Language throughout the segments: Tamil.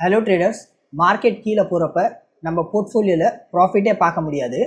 ஹலோ ட்ரேடர்ஸ் மார்க்கெட் கீழே போகிறப்ப நம்ம போர்ட்ஃபோலியோவில் ப்ராஃபிட்டே பார்க்க முடியாது.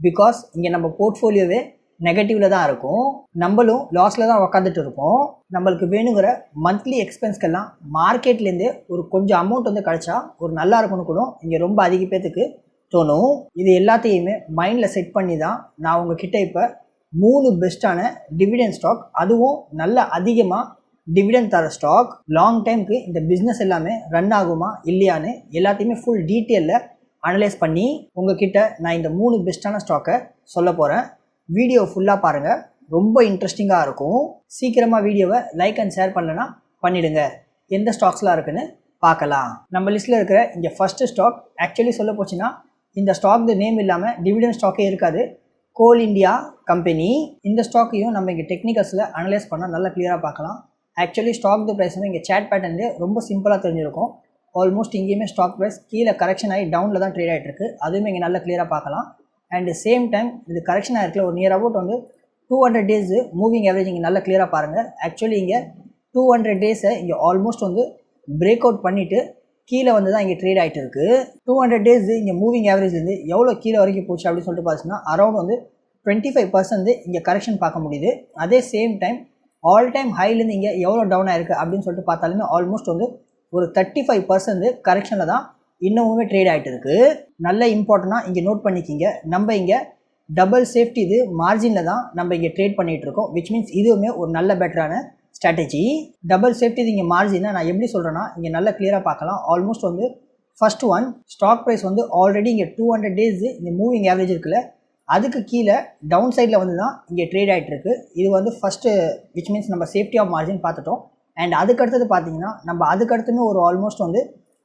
பிகாஸ் இங்கே நம்ம போர்ட்ஃபோலியோவே நெகட்டிவில் தான் இருக்கும். நம்மளும் லாஸில் தான் உக்காந்துட்டு இருப்போம். நம்மளுக்கு வேணுங்கிற மந்த்லி எக்ஸ்பென்ஸ்க்கெல்லாம் மார்க்கெட்லேருந்தே ஒரு கொஞ்சம் அமௌண்ட் வந்து கிடச்சா ஒரு நல்லா இருக்கும்னு கூட இங்கே ரொம்ப அதிக பேர்த்துக்கு தோணும். இது எல்லாத்தையுமே மைண்டில் செட் பண்ணி தான் நான் உங்ககிட்ட இப்போ மூணு பெஸ்ட்டான டிவிடெண்ட் ஸ்டாக் அதுவும் நல்ல அதிகமாக டிவிடன் தர ஸ்டாக் லாங் டைம்க்கு இந்த பிஸ்னஸ் எல்லாமே ரன் ஆகுமா இல்லையான்னு எல்லாத்தையுமே ஃபுல் டீட்டெயிலில் அனலைஸ் பண்ணி உங்ககிட்ட நான் இந்த மூணு பெஸ்ட்டான ஸ்டாக்கை சொல்ல போகிறேன் வீடியோ ஃபுல்லாக பாருங்கள் ரொம்ப இன்ட்ரெஸ்டிங்காக இருக்கும். சீக்கிரமாக வீடியோவை லைக் அண்ட் ஷேர் பண்ணலன்னா பண்ணிடுங்க. எந்த ஸ்டாக்ஸ்லாம் இருக்குன்னு பார்க்கலாம். நம்ம லிஸ்ட்டில் இருக்கிற இங்கே ஃபஸ்ட்டு ஸ்டாக் ஆக்சுவலி சொல்ல போச்சுன்னா இந்த ஸ்டாக் நேம் இல்லாமல் டிவிடெண்ட் ஸ்டாக்கே இருக்காது. கோல் இந்தியா கம்பெனி இந்த ஸ்டாக்கையும் நம்ம இங்கே டெக்னிக்கல்ஸில் அனலைஸ் பண்ணால் நல்லா கிளியராக பார்க்கலாம். ஆக்சுவலி ஸ்டாக் ப்ரைஸ் வந்து இங்கே சேட் பேட்டர்ன்லேயே ரொம்ப சிம்பிளாக தெரிஞ்சிருக்கும். ஆல்மோஸ்ட் இங்கேயுமே ஸ்டாக் ப்ரைஸ் கீழே கரெக்ஷன் ஆகி டவுனில் தான் ட்ரேட் ஆகிட்டு இருக்கு. அதுவுமே இங்கே நல்லா கிளியராக பார்க்கலாம். அண்ட் சேம் டைம் இது கரெக்ஷன் ஆகிருக்கல ஒரு நியர் அபவுட் வந்து two hundred days moving average இங்கே நல்லா கிளியராக பாருங்கள் ஆக்சுவலி இங்கே டூ ஹண்ட்ரட் டேஸை இங்கே ஆல்மோஸ்ட் வந்து பிரேக் அவுட் பண்ணிவிட்டு கீழே வந்து தான் இங்கே ட்ரேட் ஆகிட்டு இருக்கு. டூ ஹண்ட்ரட் டேஸ் இங்கே மூவிங் ஆவரேஜ்லேருந்து எவ்வளோ கீழே வரைக்கும் போச்சு அப்படின்னு சொல்லிட்டு பார்த்தீங்கன்னா அரௌண்ட் வந்து டுவெண்ட்டி ஃபைவ் பர்சன்ட் இங்கே கரெக்ஷன் பார்க்க முடியுது. அதே சேம் டைம் ஆல் டைம் ஹைலேருந்து இங்கே எவ்வளோ டவுன் ஆயிருக்கு அப்படின்னு சொல்லிட்டு பார்த்தாலுமே ஆல்மோஸ்ட் வந்து ஒரு தேர்ட்டி ஃபைவ் பர்சன்ட் கரெக்ஷனில் தான் இன்னமுமே ட்ரேட் ஆகிட்டு இருக்கு. நல்ல இம்பார்ட்டண்ட்டாக இங்கே நோட் பண்ணிக்கிங்க. நம்ம இங்கே டபுள் சேஃப்டி இது மார்ஜினில் தான் நம்ம இங்கே ட்ரேட் பண்ணிகிட்டு இருக்கோம். விச் மீன்ஸ் இதுவுமே ஒரு நல்ல பெட்டரான ஸ்ட்ராட்டஜி டபுள் சேஃப்டி இது இங்கே மார்ஜினை நான் எப்படி சொல்கிறேன்னா இங்கே நல்லா கிளியராக பார்க்கலாம். ஆல்மோஸ்ட் வந்து ஃபர்ஸ்ட் ஒன் ஸ்டாக் ப்ரைஸ் வந்து ஆல்ரெடி இங்கே டூ ஹண்ட்ரட் டேஸ் இந்த மூவிங் ஆவரேஜ் இருக்குல்ல அதுக்கு கீழே டவுன் சைடில் வந்து தான் இங்கே ட்ரேட் ஆகிட்டு இருக்கு. இது வந்து ஃபஸ்ட்டு விச் மீன்ஸ் நம்ம சேஃப்டி ஆஃப் மார்ஜின் பார்த்துட்டோம். அண்ட் அதுக்கடுத்தது பார்த்தீங்கன்னா நம்ம அதுக்கடுத்துன்னு ஒரு ஆல்மோஸ்ட் வந்து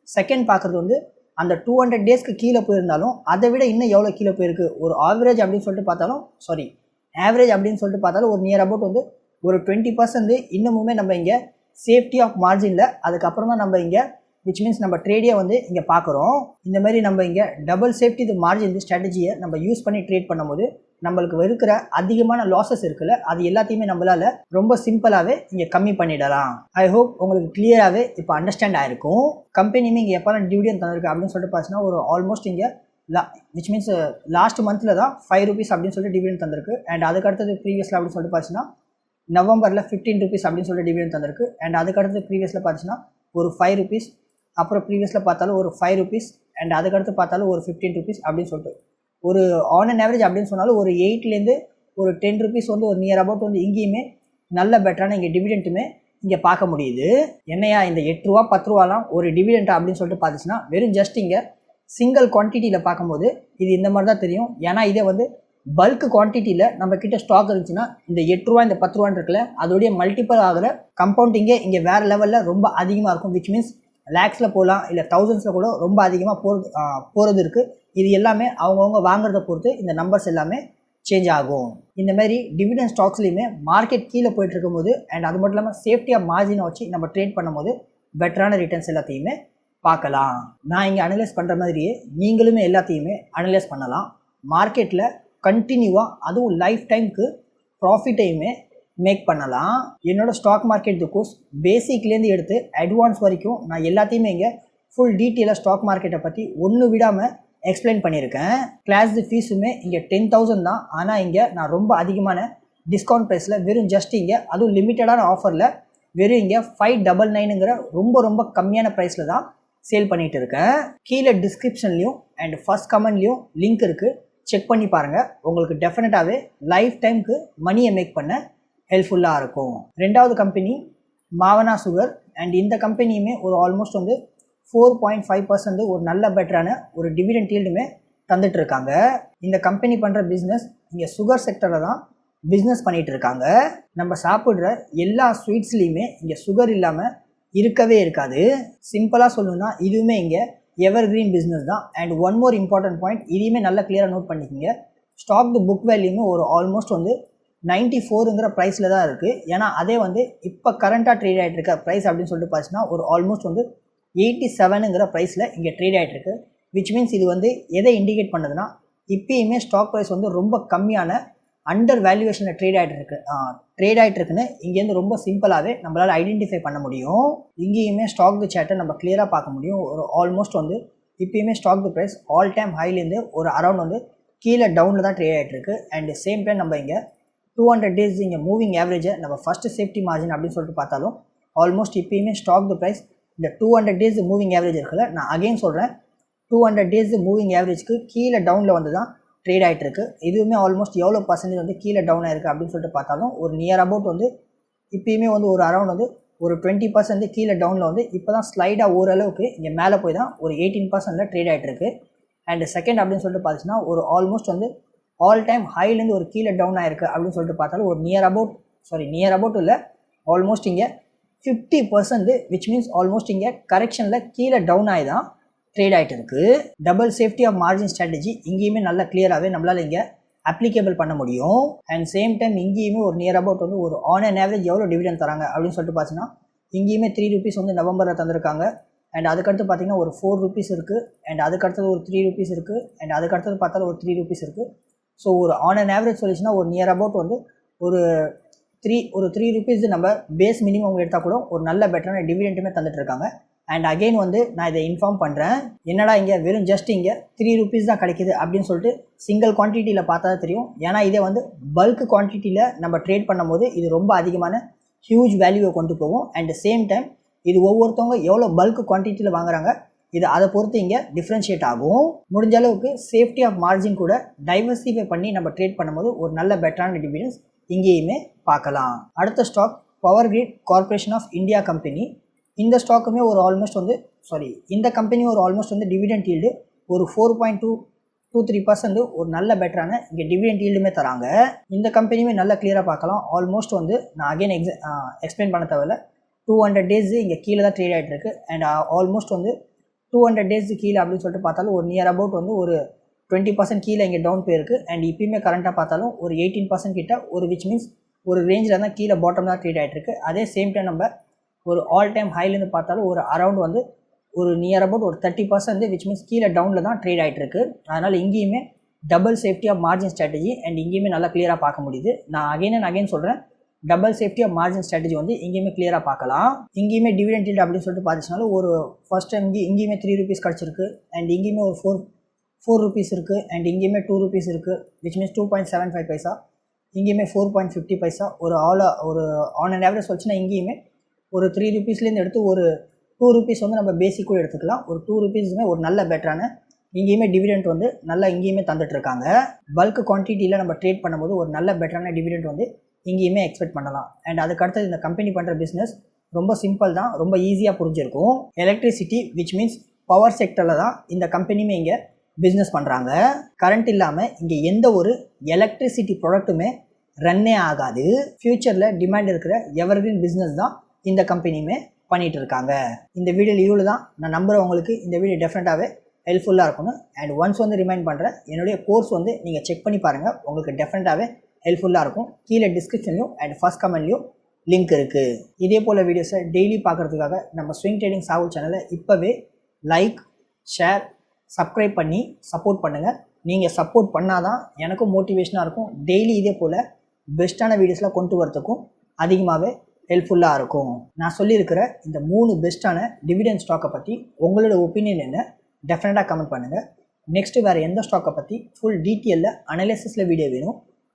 செகண்ட் பார்க்குறது வந்து அந்த டூ ஹண்ட்ரட் டேஸ்க்கு கீழே போயிருந்தாலும் அதை விட இன்னும் எவ்வளோ கீழே போயிருக்கு? ஒரு ஆவரேஜ் அப்படின்னு சொல்லிட்டு பார்த்தாலும் சாரி ஆவரேஜ் அப்படின்னு சொல்லிட்டு பார்த்தாலும் ஒரு நியர் அபவுட் வந்து ஒரு டுவெண்ட்டி பர்சன்ட் இன்னமுமே நம்ம இங்கே சேஃப்டி ஆஃப் மார்ஜினில் அதுக்கப்புறம் தான் நம்ம இங்கே விச் மீன்ஸ் நம்ம ட்ரேடியை வந்து இங்கே பார்க்குறோம் இந்த மாதிரி நம்ம இங்கே டபுள் சேஃப்டி இது மார்ஜின் ஸ்ட்ராட்டஜியை நம்ம யூஸ் பண்ணி ட்ரேட் பண்ணும்போது நம்மளுக்கு இருக்கிற அதிகமான லாசஸ் இருக்குல்ல அது எல்லாத்தையுமே நம்மளால் ரொம்ப சிம்பிளாகவே இங்கே கம்மி பண்ணிடலாம். ஐ ஹோப் உங்களுக்கு கிளியராகவே இப்போ அண்டர்ஸ்டாண்ட் ஆயிருக்கும். கம்பெனியுமே இங்கே எப்போல்லாம் டிவிடன் தந்திருக்கு அப்படின்னு சொல்லிட்டு பார்த்தீங்கன்னா ஒரு ஆல்மோஸ்ட் இங்கே லா விச் மீன்ஸ் லாஸ்ட் மந்தில் தான் ஃபைவ் ருபீஸ் அப்படின்னு சொல்லிட்டு டிவிடன் தந்திருக்கு. அண்ட் அதுக்கடுத்தது ப்ரீவியஸில் அப்படின்னு சொல்லிட்டு பார்த்தீங்கன்னா நவம்பரில் ஃபிஃப்டீன் ருபீஸ் அப்படின்னு சொல்லிட்டு டிவிடன் தந்திருக்கு. அண்ட் அதுக்கடுத்து ப்ரீவியஸில் பார்த்தீங்கன்னா ஒரு ஃபைவ் ருபீஸ் அப்புறம் ப்ரீவியஸில் பார்த்தாலும் ஒரு ஃபைவ் ருபீஸ் அண்ட் அதுக்கடுத்து பார்த்தாலும் ஒரு ஃபிஃப்டீன் ருபீஸ் அப்படின்னு சொல்லிட்டு. ஒரு ஆன் அண்ட் ஆவரேஜ் அப்படின்னு சொன்னாலும் ஒரு எயிட்லேருந்து ஒரு டென் ருபீஸ் வந்து ஒரு நியர் அபவுட் வந்து இங்கேயுமே நல்ல பெட்டரான இங்கே டிவிடெண்ட்டுமே இங்கே பார்க்க முடியுது. என்னையா இந்த எட்டு ரூபா பத்து ரூபாலாம் ஒரு டிவிடெண்டா அப்படின்னு சொல்லிட்டு பார்த்துச்சுன்னா வெறும் ஜஸ்ட் இங்கே சிங்கிள் குவான்டிட்டியில் பார்க்கும்போது இது இந்த மாதிரி தான் தெரியும். ஏன்னா இதே வந்து பல்க் குவான்டிட்டியில் நம்ம கிட்ட ஸ்டாக் இருந்துச்சுன்னா இந்த எட்டு ரூபா இந்த பத்து ரூபான்னு இருக்குல்ல அதோடைய மல்டிபிள் ஆகிற கம்பவுண்டிங்கே இங்கே வேறு லெவலில் ரொம்ப அதிகமாக இருக்கும் விச் மீன்ஸ் லேக்ஸில் போகலாம் இல்லை தௌசண்ட்ஸில் கூட ரொம்ப அதிகமாக போகிறது போகிறது இருக்குது இது எல்லாமே அவங்கவுங்க வாங்குறத பொறுத்து இந்த நம்பர்ஸ் எல்லாமே சேஞ்ச் ஆகும். இந்த மாதிரி டிவிடன் ஸ்டாக்ஸ்லையுமே மார்க்கெட் கீழே போயிட்டு இருக்கும்போது அண்ட் அது மட்டும் இல்லாமல் சேஃப்டியாக மார்ஜினை வச்சு நம்ம ட்ரேட் பண்ணும்போது பெட்டரான ரிட்டர்ன்ஸ் எல்லாத்தையுமே பார்க்கலாம். நான் இங்கே அனலைஸ் பண்ணுற மாதிரியே நீங்களுமே எல்லாத்தையுமே அனலைஸ் பண்ணலாம். மார்க்கெட்டில் கண்டினியூவாக அதுவும் லைஃப் டைமுக்கு ப்ராஃபிட்டையுமே மேக் பண்ணலாம். என்னோட ஸ்டாக் மார்க்கெட் கோர்ஸ் பேசிக்லேருந்து எடுத்து அட்வான்ஸ் வரைக்கும் நான் எல்லாத்தையுமே இங்கே ஃபுல் டீட்டெயிலாக ஸ்டாக் மார்க்கெட்டை பற்றி ஒன்று விடாமல் எக்ஸ்பிளைன் பண்ணியிருக்கேன். கிளாஸ் ஃபீஸுமே இங்கே டென் தௌசண்ட் தான். ஆனால் இங்கே நான் ரொம்ப அதிகமான டிஸ்கவுண்ட் ப்ரைஸில் வெறும் ஜஸ்ட் இங்கே அதுவும் லிமிட்டடான ஆஃபரில் வெறும் இங்கே ஃபைவ் டபுள் நைனுங்கிற ரொம்ப ரொம்ப கம்மியான ப்ரைஸில் தான் சேல் பண்ணிகிட்டு இருக்கேன். கீழே டிஸ்கிரிப்ஷன்லேயும் அண்ட் ஃபஸ்ட் கமெண்ட்லேயும் லிங்க் இருக்குது செக் பண்ணி பாருங்கள் உங்களுக்கு டெஃபினட்டாகவே லைஃப் டைமுக்கு மணியை மேக் பண்ண ஹெல்ப்ஃபுல்லாக இருக்கும். ரெண்டாவது கம்பெனி மாவனா சுகர் அண்ட் இந்த கம்பெனியுமே ஒரு ஆல்மோஸ்ட் வந்து ஃபோர் பாயிண்ட் ஃபைவ் பர்சன்ட் ஒரு நல்ல பெட்டரான ஒரு டிவிடெண்ட் ஈல்டுமே தந்துட்டு இருக்காங்க இந்த கம்பெனி பண்ணுற பிஸ்னஸ் இங்கே சுகர் செக்டரில் தான் பிஸ்னஸ் பண்ணிகிட்டு இருக்காங்க நம்ம சாப்பிட்ற எல்லா ஸ்வீட்ஸ்லேயுமே இங்கே சுகர் இல்லாமல் இருக்கவே இருக்காது. சிம்பிளாக சொல்லணும்னா இதுவுமே இங்கே எவர் கிரீன் பிஸ்னஸ் தான். And one more important point இதையுமே நல்லா கிளியராக நோட் பண்ணிக்கோங்க. ஸ்டாக் தி புக் வேல்யூமே ஒரு ஆல்மோஸ்ட் வந்து நைன்ட்டி ஃபோருங்கிற ப்ரைஸில் தான் இருக்குது ஏன்னா அதே வந்து இப்போ கரண்ட்டாக ட்ரேட் ஆகிட்டு இருக்க ப்ரைஸ் அப்படின்னு சொல்லிட்டு பார்த்தீங்கன்னா ஒரு ஆல்மோஸ்ட் வந்து எயிட்டி செவனுங்கிற ப்ரைஸில் இங்கே ட்ரேட் ஆகிட்டு இருக்கு விச் மீன்ஸ் இது வந்து எதை இண்டிகேட் பண்ணுதுன்னா இப்பயுமே ஸ்டாக் ப்ரைஸ் வந்து ரொம்ப கம்மியான அண்டர் வேல்யூவேஷனில் ட்ரேட் ஆகிட்டு இருக்கு ட்ரேட் ஆகிட்டு இருக்குன்னு இங்கேருந்து ரொம்ப சிம்பிளாகவே நம்மளால் ஐடென்டிஃபை பண்ண முடியும். இங்கேயுமே ஸ்டாக் சேட்டை நம்ம கிளியராக பார்க்க முடியும். ஒரு ஆல்மோஸ்ட் வந்து இப்பயுமே ஸ்டாக் ப்ரைஸ் ஆல் டைம் ஹைலேருந்து ஒரு அரௌண்ட் வந்து கீழே டவுனில் தான் ட்ரேட் ஆகிட்டு இருக்கு அண்ட் சேம் டைம் நம்ம இங்கே டூ ஹண்ட்ரட் டேஸ் இங்கே மூவிங் ஆவரேஜை நம்ம ஃபஸ்ட்டு சேஃப்டி மார்ஜின் அப்படின்னு சொல்லிட்டு பார்த்தாலும் ஆல்மோஸ்ட் இப்பயுமே ஸ்டாக் ப்ரைஸ் இந்த two hundred days moving average இருக்குல்ல நான் அகைன் சொல்கிறேன் டூ ஹண்ட்ரட் டேஸ் மூவிங் ஆவரேஜ்க்கு கீழே டவுனில் வந்து தான் ட்ரேட் ஆகிட்டு இருக்கு இதுவுமே ஆல்மோஸ்ட் எவ்வளோ பர்சன்டேஜ் வந்து கீழே டவுன் ஆயிருக்கு அப்படின்னு சொல்லிட்டு பார்த்தாலும் ஒரு நியர் அபவுட் வந்து இப்போயுமே வந்து ஒரு அரௌண்ட் வந்து ஒரு டுவெண்ட்டி பர்சன்ட் கீழே டவுனில் வந்து இப்போ தான் ஸ்லைடாக ஓரளவுக்கு இங்கே மேலே போய் தான் ஒரு எயிட்டீன் பர்சன்டில் ட்ரேட் ஆகிட்டு இருக்கு அண்ட் செகண்ட் அப்படின்னு சொல்லிட்டு பார்த்துச்சுன்னா ஒரு ஆல்மோஸ்ட் வந்து ஆல் டைம் ஹைலேருந்து ஒரு கீழே டவுன் ஆயிருக்கு அப்படின்னு சொல்லிட்டு பார்த்தாலும் ஒரு near about sorry near about இல்லை ஆல்மோஸ்ட் இங்கே fifty percent which means almost இங்கே கரெக்ஷனில் கீழே டவுன் ஆகி தான் ட்ரேட் ஆகிட்டு இருக்குது double safety of margin strategy இங்கேயுமே நல்லா கிளியராகவே நம்மளால் இங்கே அப்ளிகேபிள் பண்ண முடியும். அண்ட் சேம் டைம் இங்கேயுமே ஒரு நியர் அபவுட் வந்து ஒரு ஆன் அண்ட் ஆவரேஜ் எவ்வளோ டிவிடன் தராங்க அப்படின்னு சொல்லிட்டு பார்த்தீங்கன்னா இங்கேயுமே த்ரீ ருபீஸ் வந்து நவம்பரில் தந்திருக்காங்க. அண்ட் அதுக்கடுத்து பார்த்தீங்கன்னா ஒரு ஃபோர் ருபீஸ் இருக்குது அண்ட் அதுக்கடுத்தது ஒரு த்ரீ ருபீஸ் இருக்குது அண்ட் அதுக்கடுத்தது பார்த்தாலும் ஒரு த்ரீ ருபீஸ் இருக்குது ஸோ ஒரு ஆன் அன் ஆவரேஜ் சொல்லிச்சுன்னா ஒரு நியர் அபவுட் வந்து ஒரு த்ரீ ஒரு த்ரீ ருபீஸ் நம்ம பேஸ் மினிமம் எடுத்தால் கூட ஒரு நல்ல பெட்டரான டிவிடெண்ட்டுமே தந்துட்டு இருக்காங்க அண்ட் அகைன் வந்து நான் இதை இன்ஃபார்ம் பண்ணுறேன் என்னடா இங்கே வெறும் ஜஸ்ட் இங்கே த்ரீ ருபீஸ் தான் கிடைக்குது அப்படின்னு சொல்லிட்டு சிங்கிள் குவான்டிட்டியில் பார்த்தா தான் தெரியும். ஏன்னா இதே வந்து பல்க் குவான்டிட்டியில் நம்ம ட்ரேட் பண்ணும்போது இது ரொம்ப அதிகமான ஹியூஜ் வேல்யூவை கொண்டு போகும். அண்ட் சேம் டைம் இது ஒவ்வொருத்தவங்க எவ்வளோ பல்க் குவான்டிட்டியில் வாங்குறாங்க இது அதை பொறுத்து இங்கே டிஃப்ரென்ஷியேட் ஆகும். முடிஞ்ச அளவுக்கு சேஃப்டி ஆஃப் மார்ஜின் கூட டைவர்சிஃபை பண்ணி நம்ம ட்ரேட் பண்ணும்போது ஒரு நல்ல பெட்டரான டிவிடன்ஸ் இங்கேயுமே பார்க்கலாம். அடுத்த stock power grid corporation of India company இந்த ஸ்டாக்குமே ஒரு ஆல்மோஸ்ட் வந்து சாரி இந்த கம்பெனியும் ஒரு ஆல்மோஸ்ட் வந்து டிவிடெண்ட் ஈல்டு ஒரு four point two two three percent ஒரு நல்ல பெட்டரான இங்கே டிவிடெண்ட் ஈல்டுமே தராங்க. இந்த கம்பெனியுமே நல்லா கிளியராக பார்க்கலாம். ஆல்மோஸ்ட் வந்து நான் அகைன் எக்ஸ் எக்ஸ்பிளைன் பண்ண தேவையில்ல டூ ஹண்ட்ரட் டேஸ் இங்கே கீழே தான் ட்ரேட் ஆகிட்டு இருக்கு அண்ட் ஆல்மோஸ்ட் வந்து டூ ஹண்ட்ரட் டேஸ் கீழே அப்படின்னு சொல்லிட்டு பார்த்தாலும் ஒரு நியர் அபவுட் வந்து ஒரு டுவெண்ட்டி பர்சன்ட் கீழே இங்கே டவுன் போயிருக்கு. அண்ட் இப்பயுமே கரண்ட்டாக பார்த்தாலும் ஒரு எயிட்டீன் பர்சன்ட் கிட்ட ஒரு விச் மீன்ஸ் ஒரு ரேஞ்சில் தான் கீழே பாட்டம் தான் ட்ரீட் ஆகிட்டு இருக்கு அதே சேம் டைம் நம்ம ஒரு ஆல் டைம் ஹைலேருந்து பார்த்தாலும் ஒரு அரௌண்ட் வந்து ஒரு நியர் அபவுட் ஒரு தேர்ட்டி பர்சன்ட் விச் மீன்ஸ் கீழே டவுனில் தான் ட்ரேட் ஆகிட்டு இருக்கு அதனால் இங்கேயுமே double safety of margin strategy and இங்கேயுமே நல்லா கிளியராக பார்க்க முடியுது. நான் அகைன் அண்ட் அகைன் சொல்கிறேன் double safety of margin strategy வந்து இங்கேயுமே கிளியராக பார்க்கலாம். இங்கேயுமே டிவிடெண்ட் yield அப்படின்னு சொல்லிட்டு பார்த்துச்சுனாலும் ஒரு ஃபர்ஸ்ட் டைம் இங்கே இங்கேயுமே த்ரீ ருபீஸ் கிடச்சிருக்கு. அண்ட் இங்கேயுமே ஒரு ஃபோர் ஃபோர் ருபீஸ் இருக்குது அண்ட் இங்கேயுமே டூ ருபீஸ் இருக்குது which means two point seven five paisa இங்கேயுமே ஃபோர் பாயிண்ட் ஃபிஃப்டி பைசா ஒரு ஆல் ஒரு ஆன் அண்ட் ஆவரேஜ் வச்சுன்னா இங்கேயுமே ஒரு த்ரீ ருபீஸ்லேருந்து எடுத்து ஒரு டூ ருபீஸ் வந்து நம்ம பேசிக் கூட எடுத்துக்கலாம். ஒரு டூ ருபீஸுமே ஒரு நல்ல பெட்டரான இங்கேயுமே டிவிடெண்ட் வந்து நல்லா இங்கேயுமே தந்துட்டு இருக்காங்க. பல்க் குவான்டிட்டியில் நம்ம ட்ரேட் பண்ணும்போது ஒரு நல்ல பெட்டரான டிவிடெண்ட் வந்து இங்கேயுமே எக்ஸ்பெக்ட் பண்ணலாம். அண்ட் அதுக்கடுத்தது இந்த கம்பெனி பண்ணுற பிஸ்னஸ் ரொம்ப சிம்பிள் தான் ரொம்ப ஈஸியாக புரிஞ்சிருக்கும். எலக்ட்ரிசிட்டி விச் மீன்ஸ் பவர் செக்டரில் தான் இந்த கம்பெனியுமே இங்கே பிஸ்னஸ் பண்ணுறாங்க கரண்ட் இல்லாமல் இங்கே எந்த ஒரு எலக்ட்ரிசிட்டி ப்ராடக்ட்டுமே ரன்னே ஆகாது. ஃப்யூச்சரில் டிமாண்ட் இருக்கிற எவர்கிரீன் பிஸ்னஸ் தான் இந்த கம்பெனியுமே பண்ணிகிட்டு இருக்காங்க. இந்த வீடியோ இவ்வளோ தான். நான் நம்புகிறேன் உங்களுக்கு. இந்த வீடியோ டெஃபினட்டாகவே ஹெல்ப்ஃபுல்லாக இருக்கணும் அண்ட் ஒன்ஸ் வந்து ரிமைண்ட் பண்ணுறேன் என்னுடைய கோர்ஸ் வந்து நீங்கள் செக் பண்ணி பாருங்கள் உங்களுக்கு டெஃபினட்டாகவே ஹெல்ப்ஃபுல்லாக இருக்கும். கீழே டிஸ்கிரிப்ஷன்லையும் அண்ட் ஃபர்ஸ்ட் கமெண்ட்லையும் லிங்க் இருக்குது இதே போல் வீடியோஸை டெய்லி பார்க்குறதுக்காக நம்ம ஸ்விங் ட்ரேடிங் சாகுல் சேனலை இப்போவே லைக் ஷேர் சப்ஸ்கிரைப் பண்ணி சப்போர்ட் பண்ணுங்கள் நீங்கள் சப்போர்ட் பண்ணால் தான் எனக்கும் மோட்டிவேஷனாக இருக்கும். டெய்லி இதே போல் பெஸ்ட்டான வீடியோஸ்லாம் கொண்டு வரதுக்கும் அதிகமாகவே ஹெல்ப்ஃபுல்லாக இருக்கும். நான் சொல்லியிருக்கிற இந்த மூணு பெஸ்ட்டான டிவிடெண்ட் ஸ்டாக்கை பற்றி உங்களோட ஒப்பீனியன் என்ன? டெஃபினட்டாக கமெண்ட் பண்ணுங்கள் நெக்ஸ்ட்டு வேறு எந்த ஸ்டாக்கை பற்றி ஃபுல் டீட்டெயிலில் அனலைசிஸில் வீடியோ வேணும்.